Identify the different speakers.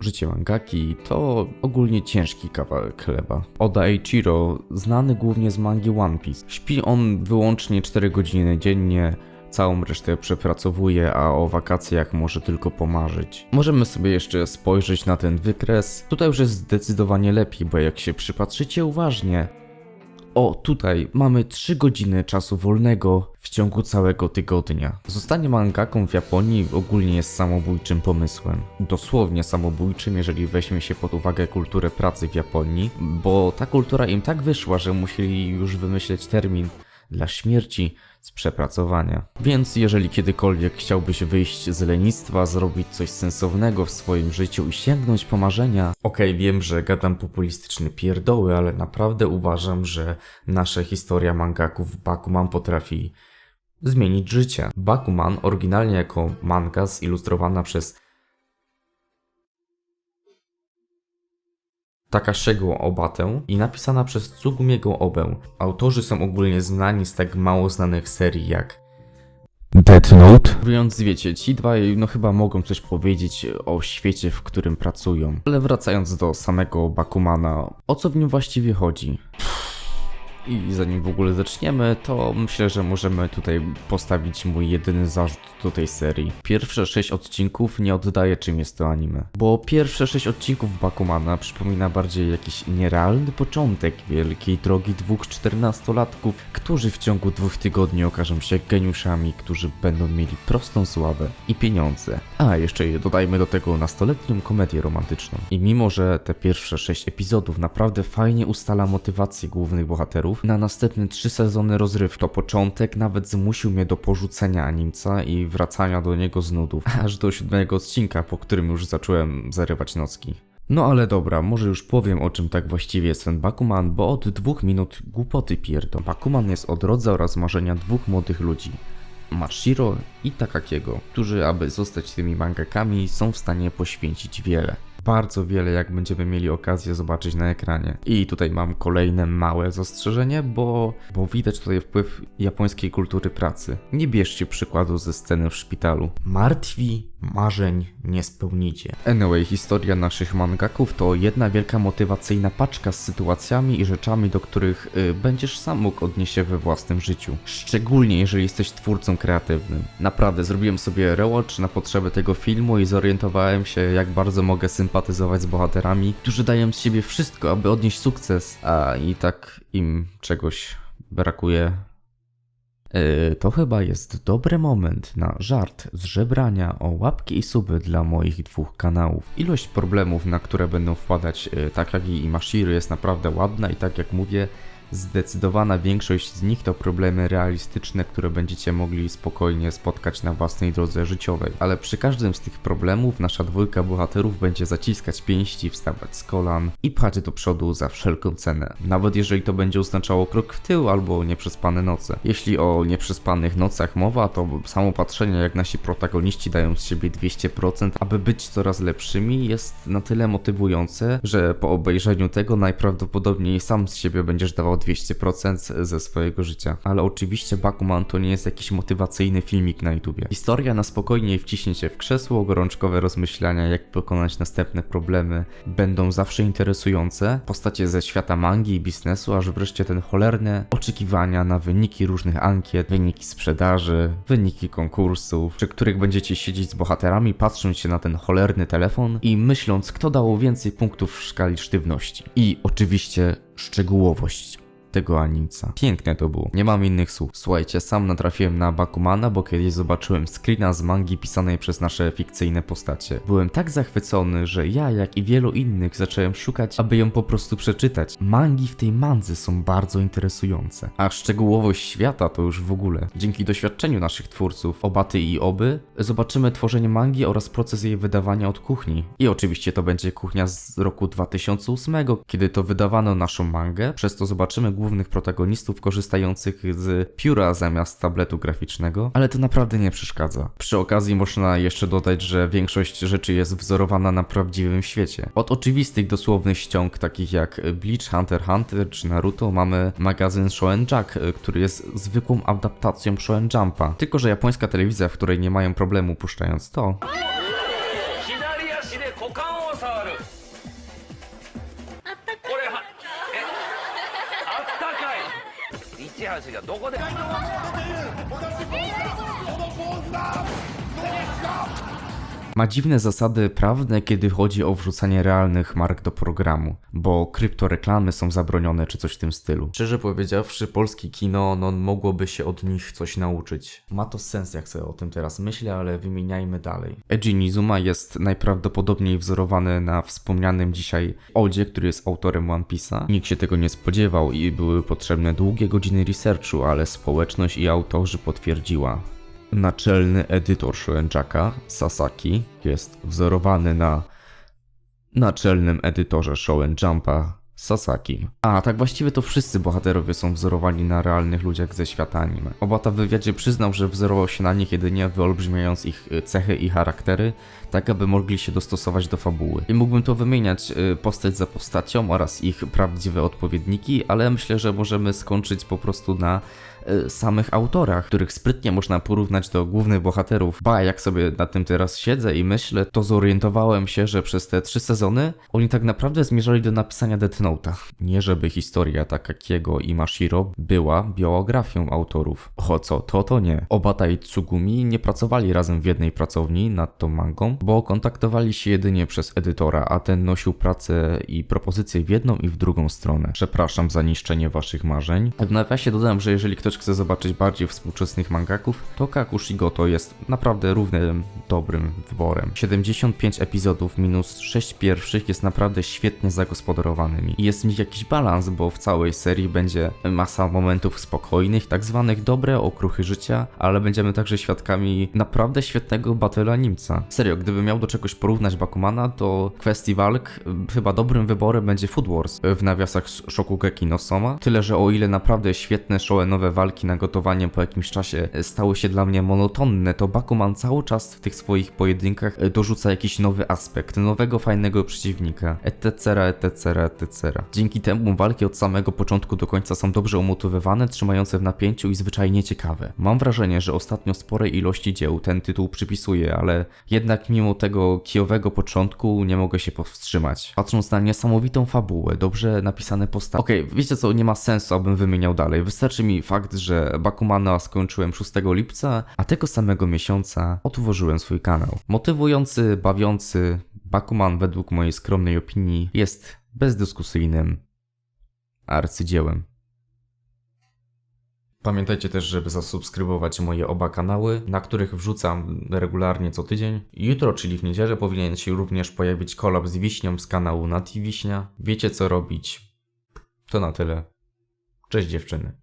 Speaker 1: Życie mangaki to ogólnie ciężki kawałek chleba. Oda Eiichiro, znany głównie z mangi One Piece. Śpi on wyłącznie 4 godziny dziennie, całą resztę przepracowuje, a o wakacjach może tylko pomarzyć. Możemy sobie jeszcze spojrzeć na ten wykres. Tutaj już jest zdecydowanie lepiej, bo jak się przypatrzycie uważnie, o, tutaj mamy 3 godziny czasu wolnego w ciągu całego tygodnia. Zostanie mangaką w Japonii ogólnie jest samobójczym pomysłem. Dosłownie samobójczym, jeżeli weźmie się pod uwagę kulturę pracy w Japonii, bo ta kultura im tak wyszła, że musieli już wymyśleć termin dla śmierci z przepracowania. Więc jeżeli kiedykolwiek chciałbyś wyjść z lenistwa, zrobić coś sensownego w swoim życiu i sięgnąć po marzenia, okej, wiem, że gadam populistyczne pierdoły, ale naprawdę uważam, że nasza historia mangaków Bakuman potrafi zmienić życie. Bakuman oryginalnie jako manga zilustrowana przez Takashiego Obatę i napisana przez Tsugumiego Obę. Autorzy są ogólnie znani z tak mało znanych serii jak Death Note. Więc wiecie, ci dwaj no chyba mogą coś powiedzieć o świecie, w którym pracują. Ale wracając do samego Bakumana, o co w nim właściwie chodzi? I zanim w ogóle zaczniemy, to myślę, że możemy tutaj postawić mój jedyny zarzut do tej serii. Pierwsze 6 odcinków nie oddaje czym jest to anime. Bo pierwsze 6 odcinków Bakumana przypomina bardziej jakiś nierealny początek wielkiej drogi dwóch 14-latków, którzy w ciągu dwóch tygodni okażą się geniuszami, którzy będą mieli prostą sławę i pieniądze. A jeszcze dodajmy do tego nastoletnią komedię romantyczną. I mimo, że te pierwsze 6 epizodów naprawdę fajnie ustala motywację głównych bohaterów, na następne 3 sezony rozryw, to początek nawet zmusił mnie do porzucenia animca i wracania do niego z nudów, aż do siódmego odcinka, po którym już zacząłem zarywać nocki. No ale dobra, może już powiem o czym tak właściwie jest ten Bakuman, bo od dwóch minut głupoty pierdą. Bakuman jest o drodze oraz marzenia dwóch młodych ludzi. Mashiro i Takakiego, którzy aby zostać tymi mangakami są w stanie poświęcić wiele. Bardzo wiele, jak będziemy mieli okazję zobaczyć na ekranie. I tutaj mam kolejne małe zastrzeżenie, bo, bo widać tutaj wpływ japońskiej kultury pracy. Nie bierzcie przykładu ze sceny w szpitalu. Martwi marzeń nie spełnicie. Anyway, historia naszych mangaków to jedna wielka motywacyjna paczka z sytuacjami i rzeczami, do których y, będziesz sam mógł odnieść się we własnym życiu. Szczególnie jeżeli jesteś twórcą kreatywnym. Naprawdę, zrobiłem sobie rewatch na potrzeby tego filmu i zorientowałem się, jak bardzo mogę sympatyzować z bohaterami, którzy dają z siebie wszystko, aby odnieść sukces, a i tak im czegoś brakuje to chyba jest dobry moment na żart z żebrania o łapki i suby dla moich dwóch kanałów. Ilość problemów, na które będą wpadać yy, Takagi i Mashiry jest naprawdę ładna i tak jak mówię, Zdecydowana większość z nich to problemy realistyczne, które będziecie mogli spokojnie spotkać na własnej drodze życiowej. Ale przy każdym z tych problemów nasza dwójka bohaterów będzie zaciskać pięści, wstawać z kolan i pchać do przodu za wszelką cenę. Nawet jeżeli to będzie oznaczało krok w tył albo nieprzespane noce. Jeśli o nieprzespanych nocach mowa, to samo patrzenie jak nasi protagoniści dają z siebie 200%, aby być coraz lepszymi jest na tyle motywujące, że po obejrzeniu tego najprawdopodobniej sam z siebie będziesz dawał 200% ze swojego życia. Ale oczywiście Bakuman to nie jest jakiś motywacyjny filmik na YouTubie. Historia na spokojnie wciśnie cię w krzesło, gorączkowe rozmyślania, jak pokonać następne problemy będą zawsze interesujące. Postacie ze świata mangi i biznesu, aż wreszcie ten cholerne oczekiwania na wyniki różnych ankiet, wyniki sprzedaży, wyniki konkursów, przy których będziecie siedzieć z bohaterami, patrząc się na ten cholerny telefon i myśląc, kto dało więcej punktów w szkali sztywności. I oczywiście szczegółowość tego animca. Piękne to było. Nie mam innych słów. Słuchajcie, sam natrafiłem na Bakumana, bo kiedyś zobaczyłem screena z mangi pisanej przez nasze fikcyjne postacie. Byłem tak zachwycony, że ja, jak i wielu innych, zacząłem szukać, aby ją po prostu przeczytać. Mangi w tej mandze są bardzo interesujące. A szczegółowość świata to już w ogóle. Dzięki doświadczeniu naszych twórców, Obaty i Oby, zobaczymy tworzenie mangi oraz proces jej wydawania od kuchni. I oczywiście to będzie kuchnia z roku 2008, kiedy to wydawano naszą mangę, przez to zobaczymy głównych protagonistów korzystających z pióra zamiast tabletu graficznego, ale to naprawdę nie przeszkadza. Przy okazji można jeszcze dodać, że większość rzeczy jest wzorowana na prawdziwym świecie. Od oczywistych dosłownych ściąg takich jak Bleach, Hunter x Hunter czy Naruto mamy magazyn Shonen Jack, który jest zwykłą adaptacją Shonen Jumpa. Tylko, że japońska telewizja, w której nie mają problemu puszczając to,
Speaker 2: い。市橋がどこで。出ているのポーズだどう。ですか
Speaker 1: Ma dziwne zasady prawne, kiedy chodzi o wrzucanie realnych mark do programu, bo kryptoreklamy są zabronione czy coś w tym stylu. Szczerze powiedziawszy, polskie kino, no mogłoby się od nich coś nauczyć. Ma to sens, jak sobie o tym teraz myślę, ale wymieniajmy dalej. Eiji Nizuma jest najprawdopodobniej wzorowany na wspomnianym dzisiaj Odzie, który jest autorem One Piece'a. Nikt się tego nie spodziewał i były potrzebne długie godziny researchu, ale społeczność i autorzy potwierdziła. Naczelny edytor Shoenjaka, Sasaki, jest wzorowany na naczelnym edytorze Shonen Jumpa, Sasaki. A, tak właściwie to wszyscy bohaterowie są wzorowani na realnych ludziach ze świata anime. Obata w wywiadzie przyznał, że wzorował się na nich jedynie wyolbrzymiając ich y, cechy i charaktery, tak aby mogli się dostosować do fabuły. I mógłbym to wymieniać y, postać za postacią oraz ich prawdziwe odpowiedniki, ale myślę, że możemy skończyć po prostu na samych autorach, których sprytnie można porównać do głównych bohaterów. Ba, jak sobie na tym teraz siedzę i myślę, to zorientowałem się, że przez te trzy sezony oni tak naprawdę zmierzali do napisania Death Note'a. Nie żeby historia Takakiego i Mashiro była biografią autorów. O co, to to nie. Obata i Tsugumi nie pracowali razem w jednej pracowni nad tą mangą, bo kontaktowali się jedynie przez edytora, a ten nosił pracę i propozycje w jedną i w drugą stronę. Przepraszam za niszczenie waszych marzeń. W nawiasie dodam, że jeżeli ktoś chce zobaczyć bardziej współczesnych mangaków, to Kakushigoto jest naprawdę równym dobrym wyborem. 75 epizodów minus 6 pierwszych jest naprawdę świetnie zagospodarowanymi. Jest w nich jakiś balans, bo w całej serii będzie masa momentów spokojnych, tak zwanych dobre okruchy życia, ale będziemy także świadkami naprawdę świetnego battle animca. Serio, gdybym miał do czegoś porównać Bakumana, to kwestii walk chyba dobrym wyborem będzie Food Wars w nawiasach Shokugeki no Soma. Tyle, że o ile naprawdę świetne show-nowe walki na gotowanie po jakimś czasie y, stały się dla mnie monotonne, to Bakuman cały czas w tych swoich pojedynkach y, dorzuca jakiś nowy aspekt, nowego fajnego przeciwnika, etc., etc., etc. Dzięki temu walki od samego początku do końca są dobrze umotywowane, trzymające w napięciu i zwyczajnie ciekawe. Mam wrażenie, że ostatnio sporej ilości dzieł ten tytuł przypisuje, ale jednak mimo tego kijowego początku nie mogę się powstrzymać. Patrząc na niesamowitą fabułę, dobrze napisane postacie. Okej, wiecie co, nie ma sensu, abym wymieniał dalej. Wystarczy mi fakt, że Bakumana skończyłem 6 lipca, a tego samego miesiąca otworzyłem swój kanał. Motywujący, bawiący, Bakuman według mojej skromnej opinii jest bezdyskusyjnym arcydziełem. Pamiętajcie też, żeby zasubskrybować moje oba kanały, na których wrzucam regularnie co tydzień. Jutro, czyli w niedzielę, powinien się również pojawić kolab z Wiśnią z kanału Nati Wiśnia. Wiecie co robić. To na tyle. Cześć dziewczyny.